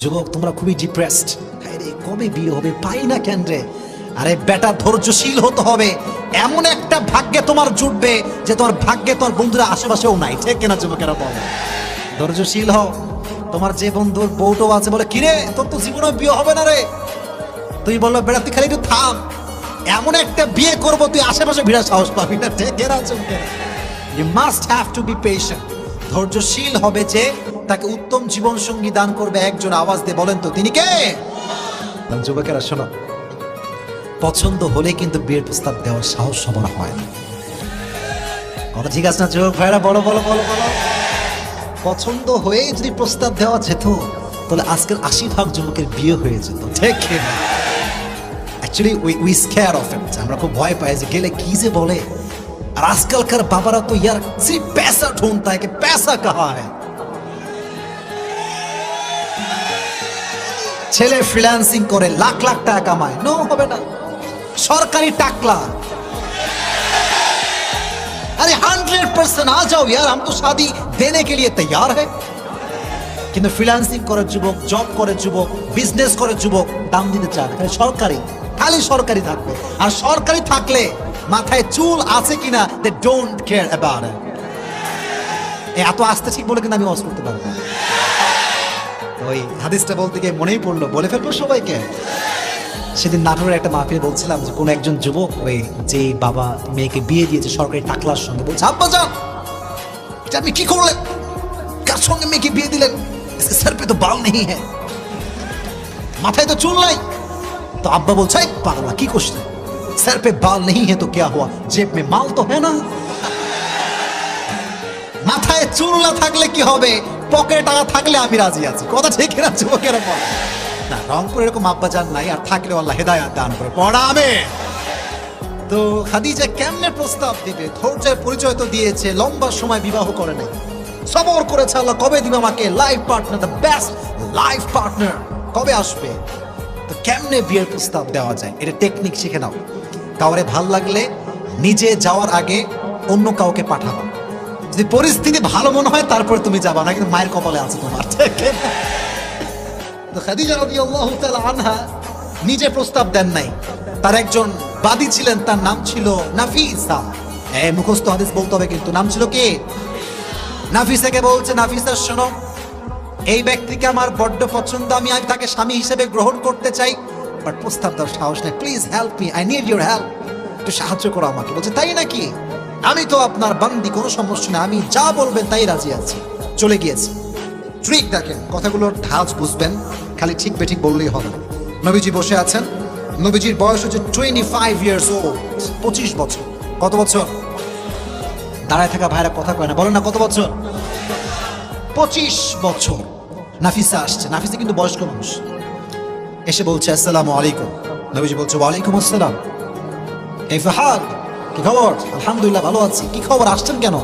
যুবক, তোমরা খুবই ডিপ্রেসড কবে বিয়ে হবে? পাই না কেন রে? আরে বেটা, ধৈর্যশীল হতে হবে। এমন একটা ভাগ্যে তোমার জুটবে যে তোমার ভাগ্যে তোমার বন্ধুরা আশেপাশেও নাই। ঠিক কিনা যুবকেরা বলে? ধৈর্যশীল হও। তোমার যে বন্ধুর বউটো আছে বলে, কিরে, তোর তো জীবনে বিয়ে হবে না রে। তুই বলল, বেটা, তুই খালি একটু থাম। এমন একটা বিয়ে করব, তুই আশেপাশে ভিড়া সাহস পাবি না। ঠিক কিনা চুমকে you must have to be patient ধৈর্যশীল হবে যে তাকে উত্তম জীবন সঙ্গী দান করবে একজন আওয়াজ দিয়ে বলেন তো, তিনি কে? যুবকেরা, শোনো। পছন্দ হলে কিন্তু বিয়ের প্রস্তাব দেওয়ার সাহস সবার হয় না। কথা ঠিক আছে না, যুবক ভাইরা? বলো বলো বলো বলো। পছন্দ হয়ে যদি প্রস্তাব দেওয়া যেত, তাহলে আজকের আশি ভাগ যুবকের বিয়ে হয়ে যেত। ঠিক actually we we scare of আমরা খুব ভয় পাই যে গেলে কি যে বলে। আর আজকালকার বাবারা তো ইয়ার, সি পেসা ঢুনতা তাকে পেসা কাহা হয় ছেলে ফ্রিল্যান্সিং করে লাখ লাখ টাকা কামায় নো হবে না সরকারি টাকলা अरे हंड्रेड परसेंट आ जाओ यार हम तो शादी देने के लिए तैयार है কিন্তু ফ্রিল্যান্সিং করে যুবক জব করে যুবক বিজনেস করে যুবক দাম দিতে চায় না খালি সরকারি খালি সরকারি থাকবে আর সরকারি থাকলে মাথায় চুল আছে কিনা দে ডোন্ট কেয়ার অ্যাবাউট এত আসতে ঠিক বলে কিন্তু আমি ওয়াজ করতে পারবো না। তো ওই হাদিসটা বলতে গিয়ে মনেই পড়লো বলে ফেলবো সবাইকে সেদিন নাটোরের একটা মাহফিলে বলছিলাম যে কোনো একজন যুবক ওই যে বাবা মেয়েকে বিয়ে দিয়েছে সরকারি টাকলার সঙ্গে বলছে আব্বা যান এটা আপনি কি করলেন কার সঙ্গে মেয়েকে বিয়ে দিলেন इसके सर पे तो बाल नहीं है माथे तो चूल नहीं तो अब्बा बोलता है पागला की कुछ सर पे बाल नहीं है तो क्या हुआ जेब में माल तो है ना মাথায় চুল না থাকলে কি হবে পকেটে টাকা থাকলে আমি রাজি আছি। কথা ঠিক না যুবকেরা বল না, রংপুর এরকম আব্বা যান নাই, আর থাকলে আল্লাহ হেদায়াত দান করে। পড়াবে তো খাদিজা কেমনে প্রস্তাব দিবে? ধৈর্যের পরিচয় তো দিয়েছে, লম্বা সময় বিবাহ করে নাই। সবর করেছে আল্লাহ, কবে দিবে আমাকে? Life partner the best life partner কবে আসবে? তো কেমনে বিয়ের প্রস্তাব দেওয়া যায়? এটা টেকনিক শিখে নাও। কাউরে ভালো লাগলে নিজে যাওয়ার আগে অন্য কাউকে পাঠাবা। যদি পরিস্থিতি ভালো মনে হয়, তারপরে তুমি যাবা, না কিন্তু মায়ের কপালে আছে তোমার। খাদিজা রাদিয়াল্লাহু আনহা নিজে প্রস্তাব দেন নাই। তার একজন বাদী ছিলেন, তার নাম ছিল নাফিসা এ, মুখস্থ হাদিস বলতে হবে কিন্তু, নাম ছিল কি? নাফিসাকে বলছে নাফিসা শোনো, এই ব্যক্তিকে আমার বড্ড পছন্দ, আমি আজ তাকে স্বামী হিসেবে গ্রহণ করতে চাই। বাট প্রস্তাব দেওয়ার সাহস নেই। Please help me I need your help একটু সাহায্য করো আমাকে। বলছে, তাই নাকি? আমি তো আপনার বান্দি, কোনো সমস্যা নেই। আমি যা বলবেন তাই রাজি আছি। চলে গিয়েছি। ট্রিক দেখেন, কথাগুলোর ধাঁচ বুঝবেন, খালি ঠিক বেঠিক বললেই হবে। নবীজি বসে আছেন। নবীজির বয়স হচ্ছে টোয়েন্টি ফাইভ ইয়ার্স ওল্ড পঁচিশ বছর। কত বছর? দাঁড়ায় থাকা ভাইরা কথা কয় না, বলেন না কত বছর? পঁচিশ বছর। নাফিসা আসছে। নাফিসা কিন্তু বয়স্ক মানুষ। এসে বলছে, আসসালামু আলাইকুম। নবীজি বলছে, ওয়ালাইকুম আসসালাম। এই ফাহাদ কি খবর? আলহামদুলিল্লাহ ভালো আছি। কি খবর? আসছেন কেন?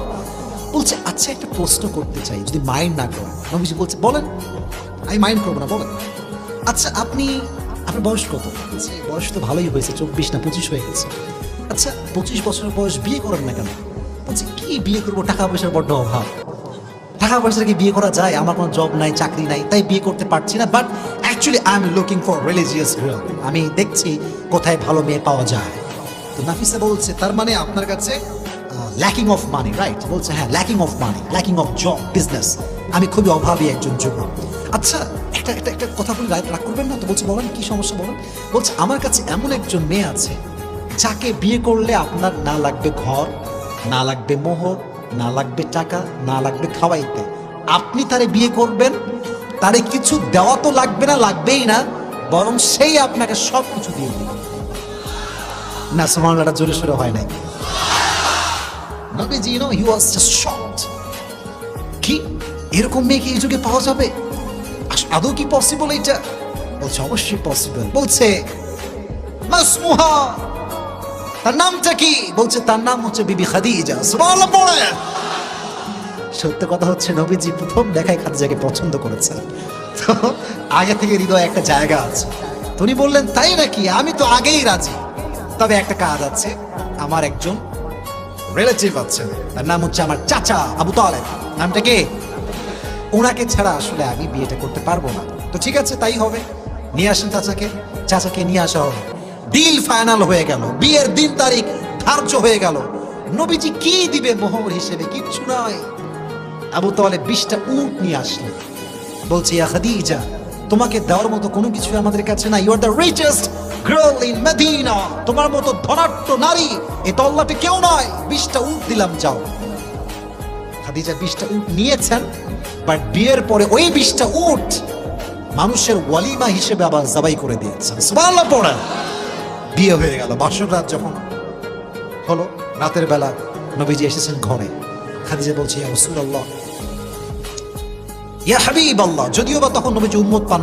বলছে আচ্ছা একটা প্রশ্ন করতে চাই, যদি মাইন্ড না করেন। নবীজি বলছে বলেন। আমি মাইন্ড করব না, বলেন। আচ্ছা আপনি, আপনার বয়স কত? বয়স তো ভালোই হয়েছে, চব্বিশ না পঁচিশ হয়ে গেছে। আচ্ছা পঁচিশ বছরের বয়স বিয়ে করেন না কেন? বলছে, কি বিয়ে করব? টাকা পয়সার বড্ড অভাব। টাকা পয়সা কি বিয়ে করা যায়? আমার কোনো জব নাই, চাকরি নাই, তাই বিয়ে করতে পারছি না but actually I am looking for religious আমি দেখছি কোথায় ভালো মেয়ে পাওয়া যায়। তো নাফিসা বলছে, তার মানে আপনার কাছে ল্যাকিং অফ মানি রাইট বলছে হ্যাঁ lacking of money lacking of job business আমি খুবই অভাবী একজন যুবক। আচ্ছা একটা একটা একটা কথা বলে রাগ করবেন না তো? বলছে, বলেন, কি সমস্যা বলেন? বলছে, আমার কাছে এমন একজন মেয়ে আছে, যাকে বিয়ে করলে আপনার না লাগবে ঘর, না লাগবে মোহর, না লাগবে টাকা, না লাগবে খাওয়াইতে। আপনি তারে বিয়ে করবেন, তারে কিছু দেওয়া তো লাগবে না, লাগবেই না, বরং সেই আপনাকে সব কিছু দিয়ে না সুমানলাটা জোরে সোরে হয় নাই। নবীজি no he was just shocked কি? এরকম মেয়ে কি এই যুগে পাওয়া যাবে? আদৌ কি পসিবল এটা? বলছে, অবশ্যই পসিবল বলছে, মাসমুহা, তার নামটা কি? বলছে, তার নাম হচ্ছে বিবি খাদিজা। সুবহানাল্লাহ, পড়ে। সত্য কথা হচ্ছে, নবীজি প্রথম দেখায় খাদিজাকে পছন্দ করেছেন। তো, আগে থেকে হৃদয়ে একটা জায়গা আছে। উনি বললেন, তাই নাকি? আমি তো আগেই রাজি। তবে একটা কাজ আছে। আমার একজন রিলেটিভ আছে তার নাম হচ্ছে আমার চাচা আবু তালেব। নামটা কে? ওনাকে ছাড়া আসলে আমি বিয়েটা করতে পারব না। তো ঠিক আছে, তাই হবে। নিয়ে আসেন চাচাকে। চাচাকে নিয়ে আসা হবে। ডিল ফাইনাল হয়ে গেল। বিয়ের দিন তারিখ ধার্য হয়ে গেল। নবীজি কি দিবে মোহর হিসেবে? কিচ্ছু নয়। আবু তাহলে বিশটা উট নিয়ে আসলেন। বলছে, ইয়া খাদিজা, তোমাকে দেওয়ার মতো কোনো কিছু আমাদের কাছে নাই। You are the richest in Medina তোমার মতো ধনাঢ্য নারী এই তল্লাটে কেউ নয়। বিশটা উট দিলাম, যাও। খাদিজা বিশটা উট নিয়েছেন বাট বিয়ের পরে ওই বিশটা উট মানুষের ওয়ালিমা হিসেবে আবার জবাই করে দিয়েছেন। সুবহানাল্লাহ, পড়েন। বিয়ে হয়ে গেল। বাসর রাত যখন হলো, রাতের বেলা নবীজি এসেছেন ঘরে। খাদিজা বলছে, ইয়া রাসূলুল্লাহ ইয়া হাবিব যদিও বা তখন নবীজি উম্মত পান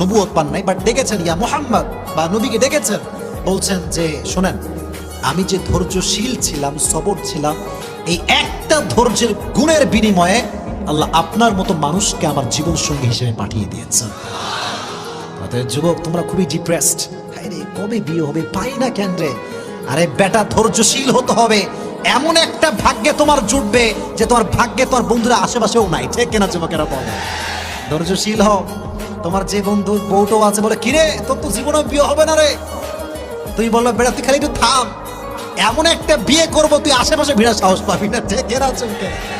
নবুয়ত পান নাই বাট ডেকেছেন, ইয়া মুহাম্মদ বা নবীকে ডেকেছেন, বলছেন যে, শোনেন, আমি যে ধৈর্যশীল ছিলাম, সবর ছিলাম, এই একটা ধৈর্যের গুণের বিনিময়ে আল্লাহ আপনার মতো মানুষকে আমার জীবন সঙ্গী হিসেবে পাঠিয়ে দিয়েছেন। অতএব যুবক, তোমরা খুবই ডিপ্রেসড রে, কবে বিয়ে হবে? পাই না কেন রে? আরে বেটা, ধৈর্যশীল হতে হবে। এমন একটা ভাগ্যে তোমার জুটবে যে তোমার ভাগ্যে তোমার বন্ধুরা আশেপাশেও নাই। ঠিক কেনা যুবকেরা বল? ধৈর্যশীল হও। তোমার যে বন্ধু বউটাও আছে বলে, কিরে, তোর তো জীবনে বিয়ে হবে না রে? তুই বলল, বেড়া, তুই খালি একটু থাম। এমন একটা বিয়ে করব, তুই আশেপাশে ভিড়া সাহস পাবি না। ঠিক কেনা চমকে